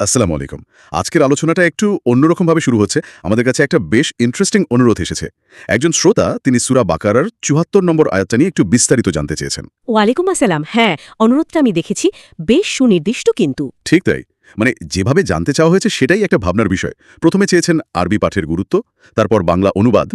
আসসালামু আলাইকুম। আজকের আলোচনাটা একটু অন্যরকমভাবে শুরু হচ্ছে। আমাদের কাছে একটা বেশ ইন্টারেস্টিং অনুরোধ এসেছে। একজন শ্রোতা তিনি সুরা বাকারার চুহাত্তর নম্বর আয়াতটা নিয়ে একটু বিস্তারিত জানতে চেয়েছেন। ওয়ালাইকুম আসসালাম। হ্যাঁ অনুরোধটা আমি দেখেছি। বেশ সুনির্দিষ্ট কিন্তু। ঠিক তাই। মানে যেভাবে জানতে চাওয়া হয়েছে সেটাই একটা ভাবনার বিষয়। প্রথমে চেয়েছেন আরবি পাঠের গুরুত্ব। তারপর বাংলা অনুবাদ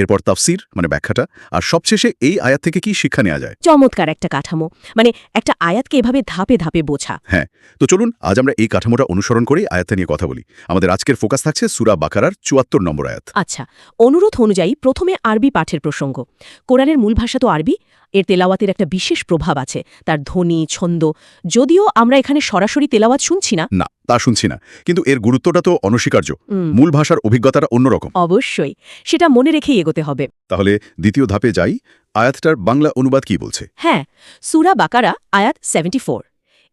এরপর তাফসির মানে ব্যাখ্যাটা আর সবশেষে এই আয়াত থেকে কি শিক্ষা নেওয়া যায়? চমৎকার একটা কাঠামো। মানে একটা আয়াতকে এভাবে ধাপে ধাপে বোঝা। হ্যাঁ তো চলুন আজ আমরা এই কাঠামোটা অনুসরণ করে আয়াতটা নিয়ে কথা বলি। আমাদের আজকের ফোকাস থাকছে সুরা বাকারার চুয়াত্তর নম্বর আয়াত। আচ্ছা অনুরোধ অনুযায়ী প্রথমে আরবি পাঠের প্রসঙ্গ। কোরআনের মূল ভাষা তো আরবি এর তেলাওয়াতের একটা বিশেষ প্রভাব আছে তার ধ্বনি ছন্দ। যদিও আমরা এখানে সরাসরি তেলাওয়াত শুনছি না। না তা শুনছি না কিন্তু এর গুরুত্বটা তো অনস্বীকার্য। মূল ভাষার অভিজ্ঞতাটা অন্যরকম। অবশ্যই সেটা মনে রেখেই এগোতে হবে। তাহলে দ্বিতীয় ধাপে যাই। আয়াতটার বাংলা অনুবাদ কি বলছে? হ্যাঁ সুরা বাকারা আয়াত সেভেন্টি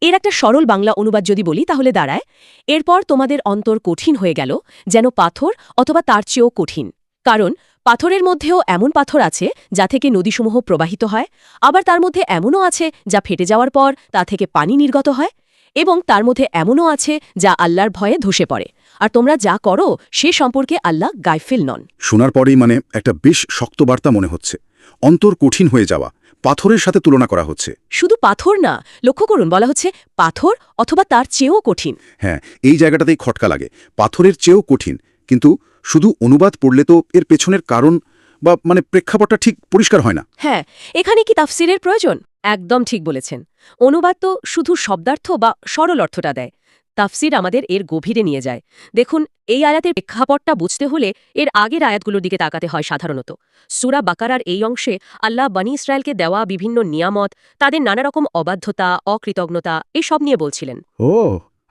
এর একটা সরল বাংলা অনুবাদ যদি বলি তাহলে দাঁড়ায় এরপর তোমাদের অন্তর কঠিন হয়ে গেল যেন পাথর অথবা তার চেয়েও কঠিন। কারণ পাথরের মধ্যেও এমন পাথর আছে যা থেকে নদীসমূহ প্রবাহিত হয় আবার তার মধ্যে এমনও আছে যা ফেটে যাওয়ার পর তা থেকে পানি নির্গত হয় এবং তার মধ্যে এমনও আছে যা আল্লাহর ভয়ে ধসে পড়ে। আর তোমরা যা করো সে সম্পর্কে আল্লাহ গাইফেল নন। শোনার পরেই মানে একটা বেশ শক্ত বার্তা মনে হচ্ছে। অন্তর কঠিন হয়ে যাওয়া পাথরের সাথে তুলনা করা হচ্ছে। শুধু পাথর না লক্ষ্য করুন বলা হচ্ছে পাথর অথবা তার চেয়েও কঠিন। হ্যাঁ এই জায়গাটাতেই খটকা লাগে। পাথরের চেয়েও কঠিন কিন্তু শুধু অনুবাদ পড়লে তো এর পেছনের কারণ বা মানে প্রেক্ষাপটটা ঠিক পরিষ্কার হয় না। হ্যাঁ এখানে কি তাফসিরের প্রয়োজন? একদম ঠিক বলেছেন। অনুবাদ তো শুধু শব্দার্থ বা সরল অর্থটা দেয়। তাফসির আমাদের এর গভীরে নিয়ে যায়। দেখুন এই আয়াতের প্রেক্ষাপটটা বুঝতে হলে এর আগের আয়াতগুলোর দিকে তাকাতে হয় সাধারণত। সুরা বাকারার এই অংশে আল্লাহ বানি ইসরায়েলকে দেওয়া বিভিন্ন নিয়ামত তাদের নানা রকম অবাধ্যতা অকৃতজ্ঞতা এসব নিয়ে বলছিলেন। ও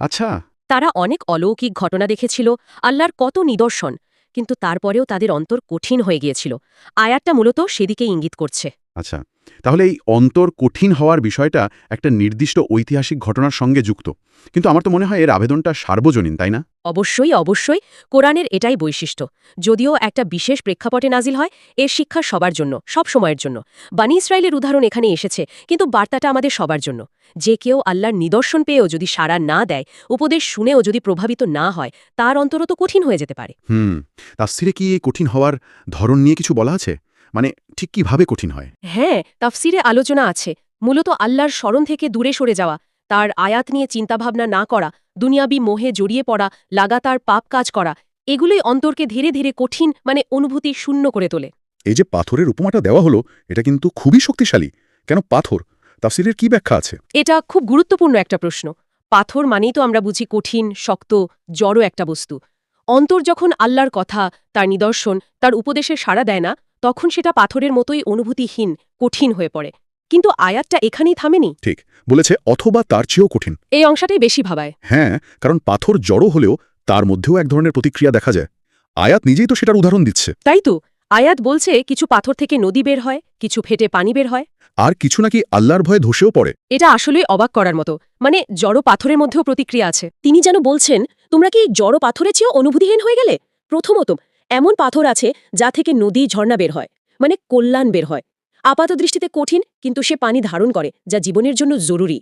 আচ্ছা। তারা অনেক অলৌকিক ঘটনা দেখেছিল আল্লাহর কত নিদর্শন কিন্তু তারপরেও তাদের অন্তর কঠিন হয়ে গিয়েছিল। আয়াতটা মূলত সেদিকে ইঙ্গিত করছে। আচ্ছা তাহলে এই অন্তর কঠিন হওয়ার বিষয়টা একটা নির্দিষ্ট ঐতিহাসিক ঘটনার সঙ্গে যুক্ত। কিন্তু আমার তো মনে হয় এর আবেদনটা সার্বজনীন তাই না? অবশ্যই অবশ্যই। কোরআনের এটাই বৈশিষ্ট্য। যদিও একটা বিশেষ প্রেক্ষাপটে নাজিল হয় এর শিক্ষা সবার জন্য সব সময়ের জন্য। বানি ইসরায়েলের উদাহরণ এখানে এসেছে কিন্তু বার্তাটা আমাদের সবার জন্য। যে কেউ আল্লাহর নিদর্শন পেয়েও যদি সাড়া না দেয় উপদেশ শুনেও যদি প্রভাবিত না হয় তার অন্তর তো কঠিন হয়ে যেতে পারে। হুম তাফসিরে কি এই কঠিন হওয়ার ধরন নিয়ে কিছু বলা আছে? মানে ঠিক কীভাবে কঠিন হয়? হ্যাঁ তাফসিরে আলোচনা আছে। মূলত আল্লাহর স্মরণ থেকে দূরে সরে যাওয়া তার আয়াত নিয়ে চিন্তাভাবনা না করা দুনিয়াবি মোহে জড়িয়ে পড়া লাগাতার পাপ কাজ করা এগুলোই অন্তরকে ধীরে ধীরে কঠিন মানে অনুভূতি শূন্য করে তোলে। এই যে পাথরের উপমাটা দেওয়া হলো এটা কিন্তু খুবই শক্তিশালী। কেন পাথর? তাফসিরের কি ব্যাখ্যা আছে? এটা খুব গুরুত্বপূর্ণ একটা প্রশ্ন। পাথর মানেই তো আমরা বুঝি কঠিন শক্ত জড়ো একটা বস্তু। অন্তর যখন আল্লাহর কথা তার নিদর্শন তার উপদেশে সাড়া দেয় না তখন সেটা পাথরের মতোই অনুভূতিহীন কঠিন হয়ে পড়ে। কিন্তু আয়াতটা এখানেই থামেনি। ঠিক বলেছে অথবা তার চেয়েও কঠিন। এই অংশটাই বেশি ভাবায়। হ্যাঁ কারণ পাথর জড়ো হলেও তার মধ্যেও এক ধরনের প্রতিক্রিয়া দেখা যায়। আয়াত নিজেই তো সেটার উদাহরণ দিচ্ছে। তাই তো? আয়াত বলছে কিছু পাথর থেকে নদী বের হয় কিছু ফেটে পানি বের হয়। আর কিছু নাকি আল্লাহর ভয়ে ধসেও পড়ে। এটা আসলেই অবাক করার মতো। মানে জড় পাথরের মধ্যেও প্রতিক্রিয়া আছে। তিনি যেন বলছেন তোমরা কি জড় পাথরের চেয়েও অনুভূতিহীন হয়ে গেলে? প্রথমত এমন পাথর আছে যা থেকে নদী ঝর্ণা বের হয় মানে কল্যাণ বের হয়। আপাত দৃষ্টিতে কঠিন কিন্তু সে পানি ধারণ করে যা জীবনের জন্য জরুরি।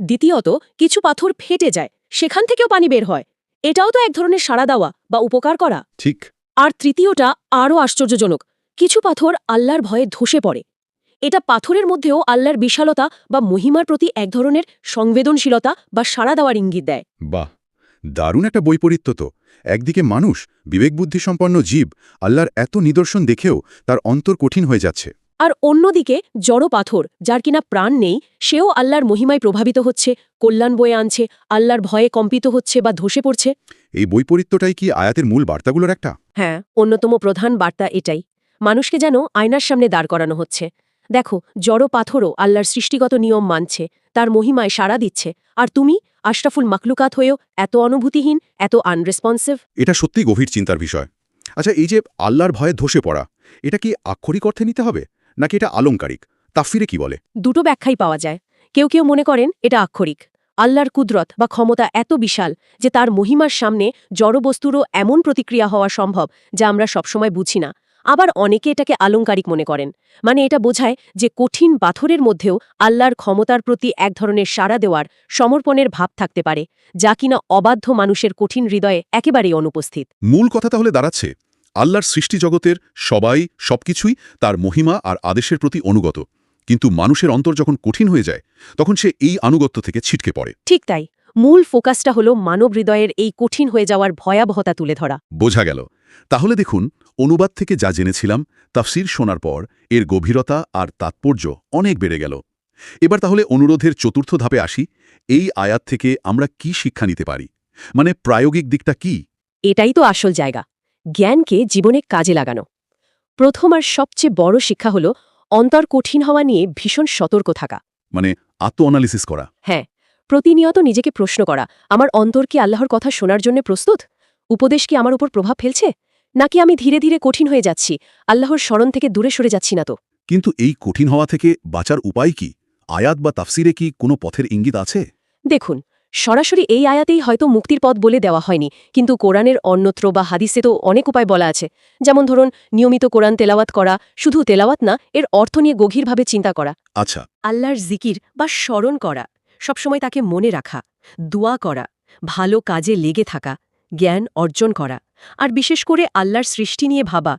দ্বিতীয়ত কিছু পাথর ফেটে যায় সেখান থেকেও পানি বের হয়। এটাও তো এক ধরনের সাড়া দেওয়া বা উপকার করা। ঠিক। আর তৃতীয়টা আরও আশ্চর্যজনক কিছু পাথর আল্লাহর ভয়ে ধসে পড়ে। এটা পাথরের মধ্যেও আল্লাহর বিশালতা বা মহিমার প্রতি এক ধরনের সংবেদনশীলতা বা সাড়া দেওয়ার ইঙ্গিত দেয়। বাহ! দারুণ একটা বৈপরীত্য তো। একদিকে মানুষ বিবেকবুদ্ধিসম্পন্ন জীব আল্লাহর এত নিদর্শন দেখেও তার অন্তর কঠিন হয়ে যাচ্ছে। আর অন্যদিকে জড় পাথর যার কিনা প্রাণ নেই সেও আল্লাহর মহিমায় প্রভাবিত হচ্ছে কল্যাণ বয়ে আনছে আল্লাহর ভয়ে কম্পিত হচ্ছে বা ধসে পড়ছে। এই বৈপরীত্যটাই কি আয়াতের মূল বার্তাগুলোর একটা? হ্যাঁ অন্যতম প্রধান বার্তা এটাই। মানুষকে যেন আয়নার সামনে দাঁড় করানো হচ্ছে। দেখো জড় পাথরও আল্লাহর সৃষ্টিগত নিয়ম মানছে তার মহিমায় সাড়া দিচ্ছে। আর তুমি? আশরাফুল মাকলুকাত হয়েও এত অনুভূতিহীন এত আনরেসপন্সিভ এটা সত্যিই গভীর চিন্তার বিষয়। আচ্ছা এই যে আল্লাহর ভয়ে ধসে পড়া এটা কি আক্ষরিক অর্থে নিতে হবে? নাকি এটা আলংকারিক? তাফসিরে কি বলে? দুটো ব্যাখ্যাই পাওয়া যায়। কেউ কেউ মনে করেন এটা আক্ষরিক। আল্লাহর কুদরত বা ক্ষমতা এত বিশাল যে তার মহিমার সামনে জড়বস্তুরও এমন প্রতিক্রিয়া হওয়া সম্ভব যা আমরা সবসময় বুঝি না। আবার অনেকে এটাকে আলংকারিক মনে করেন। মানে এটা বোঝায় যে কঠিন পাথরের মধ্যেও আল্লাহর ক্ষমতার প্রতি এক ধরনের সাড়া দেওয়ার সমর্পণের ভাব থাকতে পারে যা কিনা অবাধ্য মানুষের কঠিন হৃদয়ে একেবারেই অনুপস্থিত। মূল কথা তাহলে দাঁড়াচ্ছে আল্লাহর সৃষ্টি জগতের সবাই সবকিছুই তার মহিমা আর আদেশের প্রতি অনুগত। কিন্তু মানুষের অন্তর যখন কঠিন হয়ে যায় তখন সে এই আনুগত্য থেকে ছিটকে পড়ে। ঠিক তাই। মূল ফোকাসটা হলো মানব হৃদয়ের এই কঠিন হয়ে যাওয়ার ভয়াবহতা তুলে ধরা। বোঝা গেল। তাহলে দেখুন অনুবাদ থেকে যা জেনেছিলাম তাফসির শোনার পর এর গভীরতা আর তাৎপর্য অনেক বেড়ে গেল। এবার তাহলে অনুরোধের চতুর্থ ধাপে আসি এই আয়াত থেকে আমরা কি শিক্ষা নিতে পারি? মানে প্রায়োগিক দিকটা কি? এটাই তো আসল জায়গা জ্ঞানকে জীবনে কাজে লাগানো। প্রথম আর সবচেয়ে বড় শিক্ষা হল অন্তর কঠিন হওয়া নিয়ে ভীষণ সতর্ক থাকা। মানে আত্ম অ্যানালিসিস করা। হ্যাঁ প্রতিনিয়ত নিজেকে প্রশ্ন করা আমার অন্তর কি আল্লাহর কথা শোনার জন্য প্রস্তুত? উপদেশ কি আমার উপর প্রভাব ফেলছে? নাকি আমি ধীরে ধীরে কঠিন হয়ে যাচ্ছি আল্লাহর স্মরণ থেকে দূরে সরে যাচ্ছি না তো? কিন্তু এই কঠিন হওয়া থেকে বাঁচার উপায় কি? আয়াত বা তাফসিরে কি কোনো পথের ইঙ্গিত আছে? দেখুন সরাসরি এই আয়াতেই হয়তো মুক্তির পথ বলে দেওয়া হয়নি কিন্তু কোরআনের অন্যত্র বা হাদিসে তো অনেক উপায় বলা আছে। যেমন ধরুন নিয়মিত কোরআন তেলাওয়াত করা শুধু তেলাওয়াত না এর অর্থ নিয়ে গভীরভাবে চিন্তা করা। আচ্ছা। আল্লাহর জিকির বা স্মরণ করা। সবসময় তাকে মনে রাখা দোয়া করা ভালো কাজে লেগে থাকা জ্ঞান অর্জন করা আর বিশেষ করে আল্লাহর সৃষ্টি নিয়ে ভাবা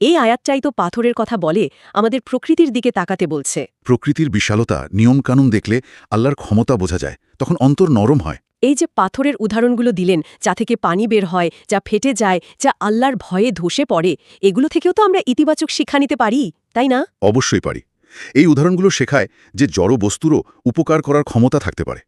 এই আয়াতটাই তো পাথরের কথা বলে আমাদের প্রকৃতির দিকে তাকাতে বলছে। প্রকৃতির বিশালতা নিয়মকানুন দেখলে আল্লাহর ক্ষমতা বোঝা যায় তখন অন্তর নরম হয়। এই যে পাথরের উদাহরণগুলো দিলেন যা থেকে পানি বের হয় যা ফেটে যায় যা আল্লাহর ভয়ে ধসে পড়ে এগুলো থেকেও তো আমরা ইতিবাচক শিক্ষা নিতে পারি তাই না? অবশ্যই পারি। এই উদাহরণগুলো শেখায় যে জড় বস্তুরও উপকার করার ক্ষমতা থাকতে পারে।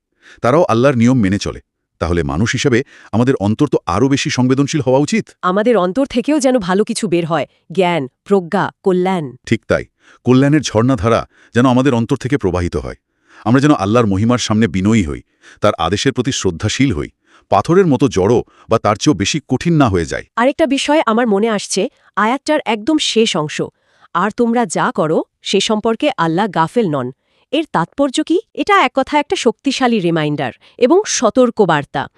তারাও আল্লাহর নিয়ম মেনে চলে। তাহলে মানুষ হিসেবে আমাদের অন্তর তো আরও বেশি সংবেদনশীল হওয়া উচিত? আমাদের অন্তর থেকেও যেন ভালো কিছু বের হয়। জ্ঞান প্রজ্ঞা কল্যাণ। ঠিক তাই। কল্যাণের ঝর্ণাধারা যেন আমাদের অন্তর থেকে প্রবাহিত হয়। আমরা যেন আল্লাহর মহিমার সামনে বিনয়ী হই তার আদেশের প্রতি শ্রদ্ধাশীল হই। পাথরের মতো জড়ো বা তার চেয়েও বেশি কঠিন না হয়ে যায়। আরেকটা বিষয় আমার মনে আসছে আয়াতটার একদম শেষ অংশ। আর তোমরা যা করো সে সম্পর্কে আল্লাহ গাফেল নন। এর তাৎপর্য কি? এটা এক কথা একটা শক্তিশালী রিমাইন্ডার এবং সতর্ক বার্তা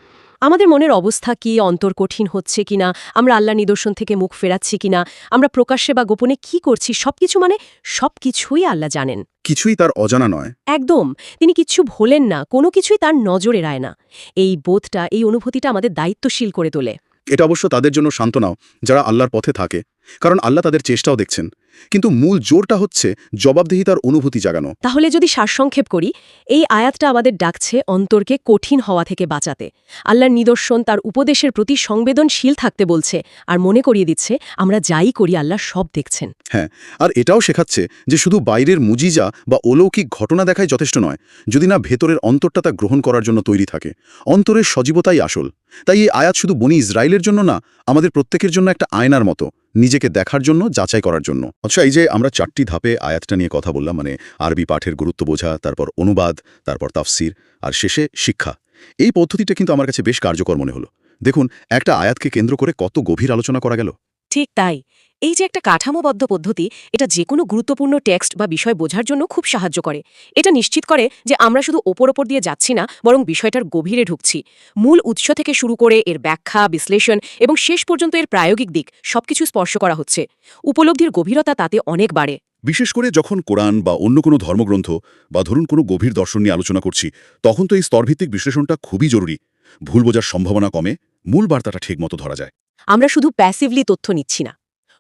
আমাদের মনের অবস্থা কি অন্তর কঠিন হচ্ছে কিনা আমরা আল্লাহ নিদর্শন থেকে মুখ ফেরাচ্ছি কিনা আমরা প্রকাশ্যে বা গোপনে কি করছি সবকিছু মানে সবকিছুই আল্লাহ জানেন। কিছুই তার অজানা নয়। একদম। তিনি কিচ্ছু ভোলেন না কোনো কিছুই তার নজরে রায় না। এই বোধটা এই অনুভূতিটা আমাদের দায়িত্বশীল করে তোলে। এটা অবশ্য তাদের জন্য সান্ত্বনাও যারা আল্লাহর পথে থাকে। কারণ আল্লাহ তাদের চেষ্টাও দেখছেন। কিন্তু মূল জোরটা হচ্ছে জবাবদিহিতার অনুভূতি জাগানো। তাহলে যদি সারসংক্ষেপ করি এই আয়াতটা আমাদের ডাকছে অন্তরকে কঠিন হওয়া থেকে বাঁচাতে। আল্লাহর নিদর্শন তার উপদেশের প্রতি সংবেদনশীল থাকতে বলছে আর মনে করিয়ে দিচ্ছে আমরা যাই করি আল্লাহ সব দেখছেন। হ্যাঁ আর এটাও শেখাচ্ছে যে শুধু বাইরের মুজিজা বা অলৌকিক ঘটনা দেখায় যথেষ্ট নয় যদি না ভেতরের অন্তরটা তা গ্রহণ করার জন্য তৈরি থাকে। অন্তরের সজীবতাই আসল। তাই এই আয়াত শুধু বনি ইসরায়েলের জন্য না আমাদের প্রত্যেকের জন্য একটা আয়নার মতো নিজেকে দেখার জন্য যাচাই করার জন্য। আচ্ছা এই যে আমরা চারটি ধাপে আয়াতটা নিয়ে কথা বললাম মানে আরবি পাঠের গুরুত্ব বোঝা, তারপর অনুবাদ, তারপর তাফসির, আর শেষে শিক্ষা। এই পদ্ধতিটা কিন্তু আমার কাছে বেশ কার্যকর মনে হলো। দেখুন, একটা আয়াতকে কেন্দ্র করে কত গভীর আলোচনা করা গেল। ঠিক তাই। এই যে একটা কাঠামোবদ্ধ পদ্ধতি, এটা যে কোনো গুরুত্বপূর্ণ টেক্সট বা বিষয় বোঝার জন্য খুব সাহায্য করে। এটা নিশ্চিত করে যে আমরা শুধু ওপর ওপর দিয়ে যাচ্ছি না, বরং বিষয়টার গভীরে ঢুকছি। মূল উৎস থেকে শুরু করে এর ব্যাখ্যা, বিশ্লেষণ এবং শেষ পর্যন্ত এর প্রায়োগিক দিক সবকিছু স্পর্শ করা হচ্ছে। উপলব্ধির গভীরতা তাতে অনেক বাড়ে। বিশেষ করে যখন কোরআন বা অন্য কোনো ধর্মগ্রন্থ বা ধরুন কোনো গভীর দর্শন নিয়ে আলোচনা করছি, তখন তো এই স্তরভিত্তিক বিশ্লেষণটা খুবই জরুরি। ভুল বোঝার সম্ভাবনা কমে, মূল বার্তাটা ঠিকমতো ধরা যায়। আমরা শুধু প্যাসিভলি তথ্য নিচ্ছি না।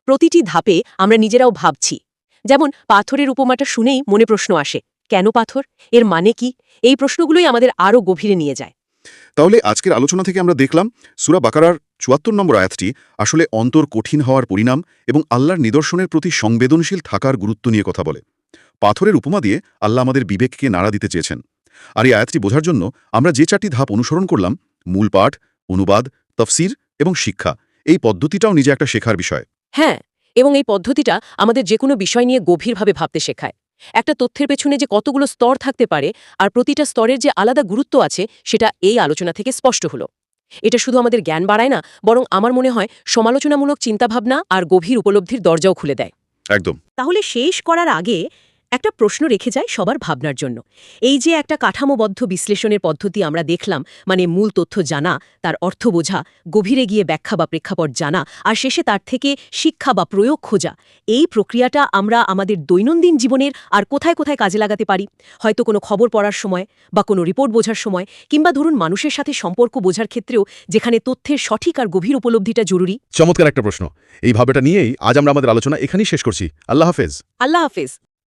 প্রতিটি ধাপে আমরা নিজেরাও ভাবছি। যেমন, পাথরের উপমাটা শুনেই মনে প্রশ্ন আসে, কেন পাথর? এর মানে কি? এই প্রশ্নগুলোই আমাদের আরও গভীরে নিয়ে যায়। তাহলে আজকের আলোচনা থেকে আমরা দেখলাম, সুরা বাকারার চুয়াত্তর নম্বর আয়াতটি আসলে অন্তর কঠিন হওয়ার পরিণাম এবং আল্লাহর নিদর্শনের প্রতি সংবেদনশীল থাকার গুরুত্ব নিয়ে কথা বলে। পাথরের উপমা দিয়ে আল্লাহ আমাদের বিবেককে নাড়া দিতে চেয়েছেন। আর এই আয়াতটি বোঝার জন্য আমরা যে চারটি ধাপ অনুসরণ করলাম, মূল পাঠ, অনুবাদ, তফসির এবং শিক্ষা এই পদ্ধতিটাও নিজে একটা শেখার বিষয়। হ্যাঁ এবং এই পদ্ধতিটা আমাদের যে কোনো বিষয় নিয়ে গভীরভাবে ভাবতে শেখায়। একটা তথ্যের পেছনে যে কতগুলো স্তর থাকতে পারে আর প্রতিটা স্তরের যে আলাদা গুরুত্ব আছে সেটা এই আলোচনা থেকে স্পষ্ট হলো। এটা শুধু আমাদের জ্ঞান বাড়ায় না বরং আমার মনে হয় সমালোচনামূলক চিন্তাভাবনা আর গভীর উপলব্ধির দরজাও খুলে দেয়। একদম। তাহলে শেষ করার আগে একটা প্রশ্ন রেখে যায় সবার ভাবনার জন্য। এই যে একটা কাঠামোবদ্ধ বিশ্লেষণের পদ্ধতি আমরা দেখলাম মানে মূল তথ্য জানা তার অর্থ বোঝা গভীরে গিয়ে ব্যাখ্যা বা প্রেক্ষাপট জানা আর শেষে তার থেকে শিক্ষা বা প্রয়োগ খোঁজা এই প্রক্রিয়াটা আমরা আমাদের দৈনন্দিন জীবনের আর কোথায় কোথায় কাজে লাগাতে পারি? হয়তো কোনো খবর পড়ার সময় বা কোনো রিপোর্ট বোঝার সময় কিংবা ধরুন মানুষের সাথে সম্পর্ক বোঝার ক্ষেত্রেও যেখানে তথ্যের সঠিক আর গভীর উপলব্ধিটা জরুরি। চমৎকার একটা প্রশ্ন। এই ভাবেটা নিয়েই আজ আমরা আমাদের আলোচনা এখানেই শেষ করছি। আল্লাহ হাফেজ। আল্লাহ হাফেজ।